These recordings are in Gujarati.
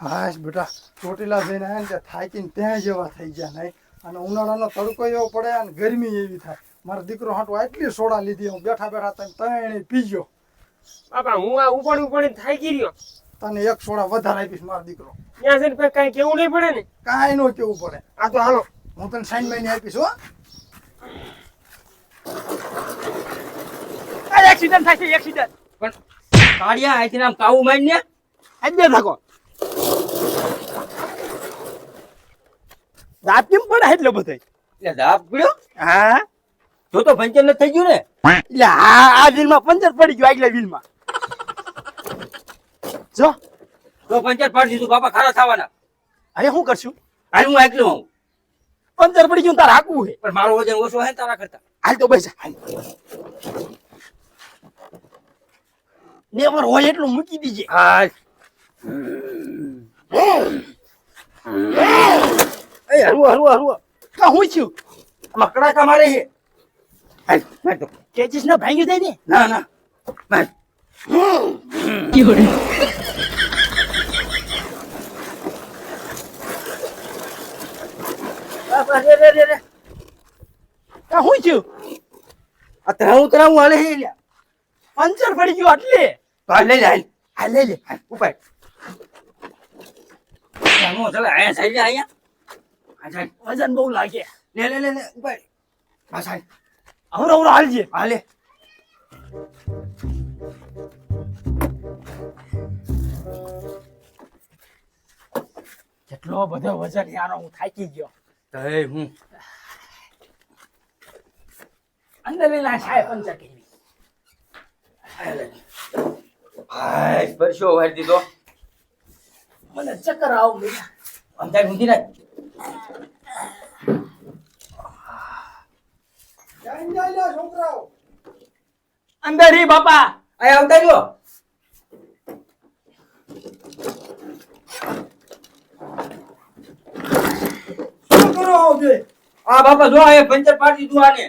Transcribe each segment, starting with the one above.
હાશ બેટા ચોટીલા જઈને આવ્યા ને ત્યાં થાકીને ત્યાં જેવા થઈ ગયા નહીં. અને ઉનાળાનો તડકો એવો પડે અને ગરમી એવી થાય. મારો દીકરો હાટો આટલી સોડા લીધી હું બેઠા બેઠા તને ત્રણે પીજો. બાપા હું આ ઉપણી ઉપાડી થાકી રહ્યો? તને એક સોડા વધારે આપીશ મારો દીકરો. ત્યાં જઈને પછી કાંઈ કેવું નહીં પડે ને? કાંઈ નો કેવું પડે. આ તો હાલો. હું તને સાઈન મહિને આપીશ હો. એક્સિડન્ટ થાય છે એક્સિડન્ટ પણ કાળિયા અહીંથી આમ કાવું મારીને? આજે થાકો દાંત કેમ પડે એટલો બધો? એટલે દાંત પડ્યો? હા. જો તો પંચર ન થઈ ગયું ને? એટલે આ આ વ્હીલમાં પંચર પડી ગયું આગલા વ્હીલમાં જો. તો પંચર પાડી દીધું બાપા ખારા થવાના. અરે શું કરશું? હાલ હું એકલો હું પંચર પડી ગયું તારે હાકવું છે. પણ મારો વજન ઓછો હે તારા કરતા. હાલ તો બેસ હાલ. નેવર હોય એટલું મૂકી દીજે. હા? હરવો હરવો હરવો કા હું છું. મકડા કડાકા મારે છે. હાલ માર તો. કેચીસ ને ભાંગી દે ને? ના ના. રે કા હું છું. આ તરા ઉતરાવું હાલે હે પંચર પડી ગયું એટલે તો હાલ હાલ. હાલ આયા આયા. વજન બહુ લાગે. લે લે લે લે ઉપાડ. આ સાઈડ હવરો હવરો હાલજે હાલે કેટલો બધો વજન યારો હું થાકી ગયો. તો એ હું? અંદર લઈ લા સાહેબ પંચર કરી. હાય પરસો વાળી દીધો. મને ચક્કર આવું ગયા અંધાર ઊંધી નાખ ક્યાં જાય લ્યા છોકરાઓ અંદર હી બાપા અહીં આવતા જો આ બાપા જો એ પંચર પાડી દો આને.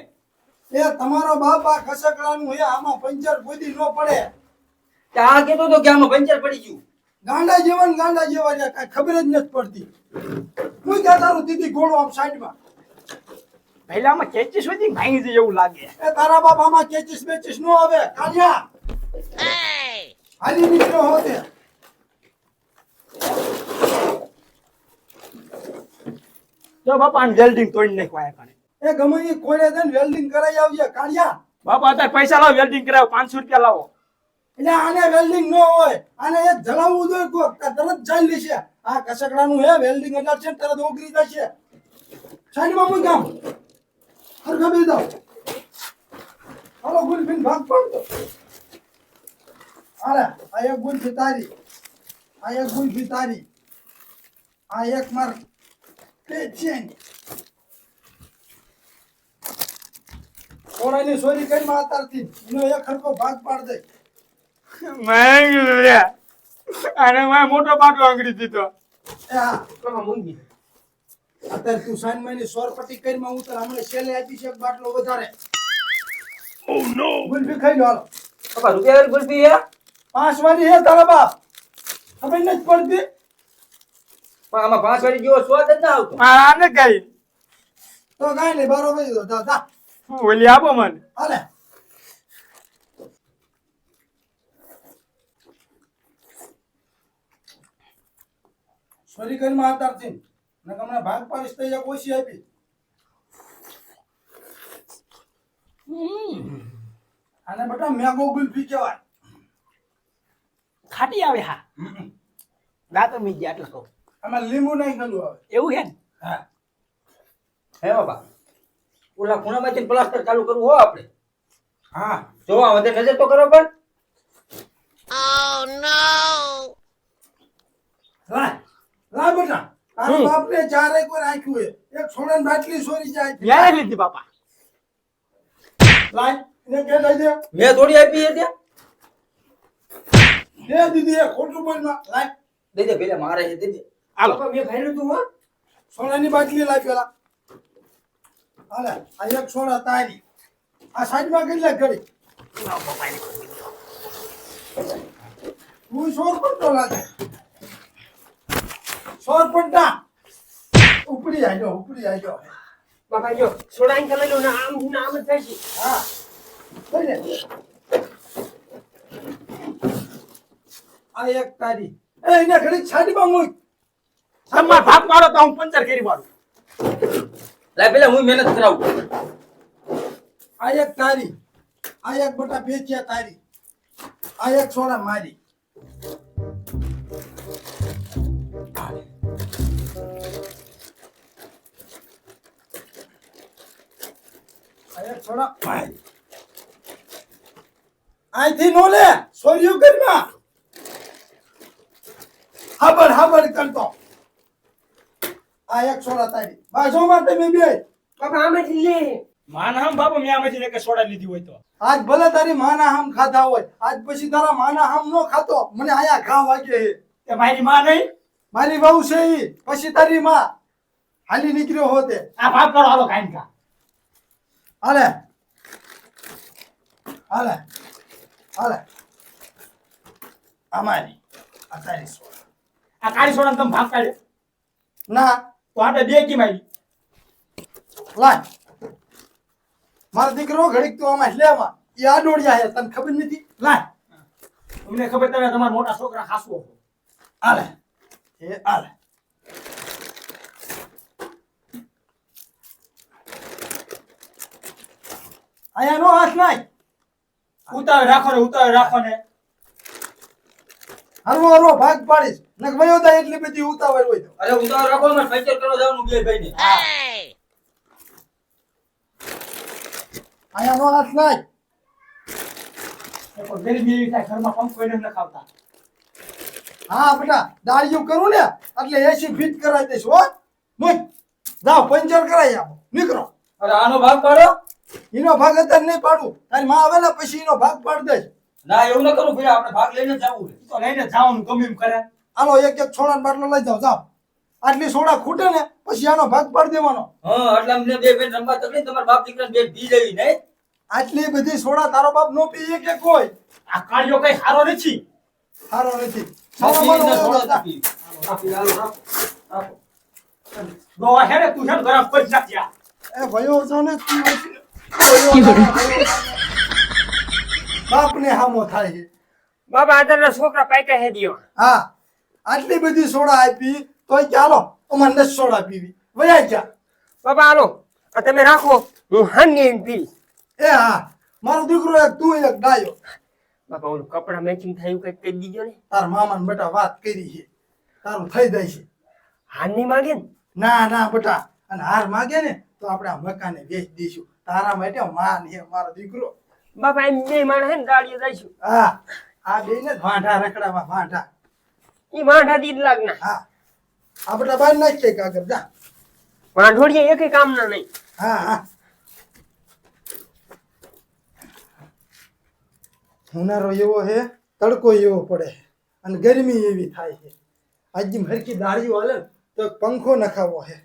એ તમારો બાપા ખસકડાનું હે આમાં પંચર કોઈ નો પડે. તે આ કહેતો તો કે આમાં પંચર પડી ગયું. ગાંડા જીવન ગાંડા જેવા કઈ ખબર જ નથી પડતી. હું ક્યાં તારું દીદી ઘોડો આમ સાઈડમાં. પહેલામાં કેચીસ સુધી ભાંગી જાય એવું લાગે. એ તારા બાપામાં બેચિસ નો આવે. કાઢ્યા હાલી નીકળ્યો હોતે જો બાપા આને વેલ્ડિંગ તોડી નાખવા કાણે એ ગમે એ દે વેલ્ડિંગ કરાવી આવજે કાઢ્યા બાપા તાર પૈસા લાવો વેલ્ડિંગ કરાવો પાંચસો રૂપિયા લાવો. એટલે આને વેલ્ડિંગ નો હોય આને એક જલાવવું જોઈએ કોક તરત ચાલી લેશે. આ કસકડાનું હે વેલ્ડિંગ એટલે છે તરત ઓગળી જશે. સાઈડમાં મૂક હરખા બે દો હાલો બિન ભાગ પડતો અરે આ એક ગુલફી તારી. આ એક ગુલફી તારી. આ એક માર તે છે સોનાની ચોરી કરી માં અતારથી એનો એક ખરકો ભાગ પાડ દે અને મેં મોટો પાટલો આંગળી દીધો. એ હા. બાપા મૂંગી? અત્યારે તું સાઈન મહિની સોરપટી કરી માં ઉતર હમણાં છેલ્લે આપી છે બાટલો વધારે. ઓ નો ગુલ્ફી ખાઈ લો હાલો. બાપા રૂપિયા વાળી ગુલ્ફી હે પાંચ વાળી હે તારા બાપ. ખબર નથી પડતી. પણ આમાં પાંચ વાળી જેવો સ્વાદ જ ના આવતો. આને કઈ? તો કાંઈ નહીં બરોબર દો દા દા ઓલી આપો મને? હાલે. સોરી કરી માં અતારથી ને હમણાં ભાગ પાડીશ તો એક ઓછી આપી. અને બેટા મેગો ગુલ્ફી કહેવાય. ખાટી આવે હા. દાંત મી ગયા એટલે કહું આમાં લીંબુ નહીં ખાલું આવે એવું છે ને? હા. હે બાબા ઓલા ખૂણામાંથી પ્લાસ્ટર ચાલુ કરવું હો આપણે. હા. જોવા વધે નજર તો કરો પણ. લાય લાય બેટા. તારા બાપને ચારે કોઈ રાખ્યું હે એક સોડાની બાટલી સોરી જાય યારે લીધી બાપા. લાય એને કે દઈ દે. મેં થોડી આપી હે ત્યાં? દે દીદી એ ખોટું બોલમાં. લાય. દે દે પેલા મારે છે દે દે. હાલો. મેં ખાઈ લીધું હો. સોનાની બાટલી પેલા. હાલે આ એક સોડા તારી. આ સાઈડમાં કેટલા ઘડી. હું સોર કરતો લાગે? ખબર ના ઉપડી આજો ઉપડી આજો બાપા જો સોડાઈને તમે લો ને આમ ને આમ જ થાય છે. હા. થઈ. આ એક તારી. એ એને ઘડી છાડીમાં મૂક. સમમાં ભાગ મારો તો હું પંચર કરી મારું. લે પેલા હું મહેનત કરાવું. આ એક તારી. આ એક બટા પેચિયા તારી. આ એક સોડા મારી. અહીંથી નો લે સોર્યું કરમાં હાબડ હાબડ કરતો. આ એક સોડા તારી. બાજુમાં તમે બે. બાપા આમાંથી લે. માન હમ બાપુ મેં આમાંથી એક સોડા લીધી હોય તો. આજ ભલે તારી માના હામ ખાધા હોય આજ પછી તારા માના હામ નો ખાતો. મને આયા ઘા વાગે તે મારી માં નહીં? મારી વહુ છે ઈ. પછી તારી માં હાલી નીકળ્યો હોતે. આ ભાગ પાડો હાલો કાંઈ કા. હાલે હાલે હાલે અમારી આ તારી સોડા આ કાળી સોડા તમે ભાગ કાઢ્યો? ના. તો આપણે બે કી મારી લાય. મારો દીકરો ઘડીક તું આમાં લેવા એ આ દોડ્યા હે તને ખબર નથી? લાય. અમને ખબર તમે તમારા મોટા છોકરા ખાસવો છો. હાલે એ હાલે અહીંયા નો હાથ નાય ઉતાવળ રાખો ને ઉતાવળ રાખો ને. હરવો હરવો ભાગ પાડીશ. નક ભયો તા એટલી બધી ઉતાવળ હોય તો. અરે ઉતાવળ રાખો ને પંચર કરવા જવાનું બે ભાઈ ને અહીંયા નો હાથ નાય એ ગરીબી એવી થાય ઘરમાં પંખો એને નખાવતા હા બેટા દાળિયું કરું ને એટલે એસી ફિટ કરાવી દઈશ હો. મૂક જાઓ પંચર કરાવી આપો. નીકળો. અરે આનો ભાગ પાડો. એનો ભાગ અત્યારે નહીં પાડું તારી માં આવે ને પછી એનો ભાગ પાડી દે ના એવું ન કરું ભાઈ આપણે ભાગ લઈને જ જવું તો લઈને જવાનું ગમે એમ કરે આનો એક એક છોડા બાટલો લઈ જાઓ જાઓ. આટલી સોડા ખૂટે ને પછી આનો ભાગ પાડી દેવાનો. હા એટલે અમને બે બેન રમવા તકલીફ તમારા બાપ દીકરા બે પી લેવી નહીં. આટલી બધી સોડા તારો બાપ નો પીએ કે કોઈ આ કાળિયો કઈ સારો નથી? સારો નથી. સારો માનો પી. રાખો. દવા તું છે ને ગરમ કરી નાખ્યા એ ભયો છો ને તું ને, ને. હામો થાય છે. બાપા છોકરા પાક્યા હે દિયો. હા આટલી બધી સોડા આપી તોય ચાલો અમારે નથી સોડા પીવી. વયા જા. બાપા હાલો તમે રાખો હું હાની પી. એ હા મારો દીકરો એક તું એક ડાયો. બાપા ઓલું કપડા મેચિંગ થયું કઈ કહી દીજો ને. તાર મામાને બેટા વાત કરી છે. તારું થઈ જાય છે. હાની માગે ને? ના ના બેટા અને હાર માગે ને તો આપણે આ મકાને વેચી દઈશું. તારા માટે માન હે મારો દીકરો. બાપા એમ બે માણસ હે ને દાડીએ જઈશું. હા આ બે ને વાંઢા રખડાવા વાંઢા. ઈ વાંઢા દીદ લાગના. હા આ બેટા બાર નાખીએ કાગર જા. વાંઢોડીએ એકે કામના નહીં. હા હા. હુનારો એવો હે તડકો એવો પડે અને ગરમી એવી થાય છે. આજની ભરકી દાળી વાલે તો પંખો નખાવો હે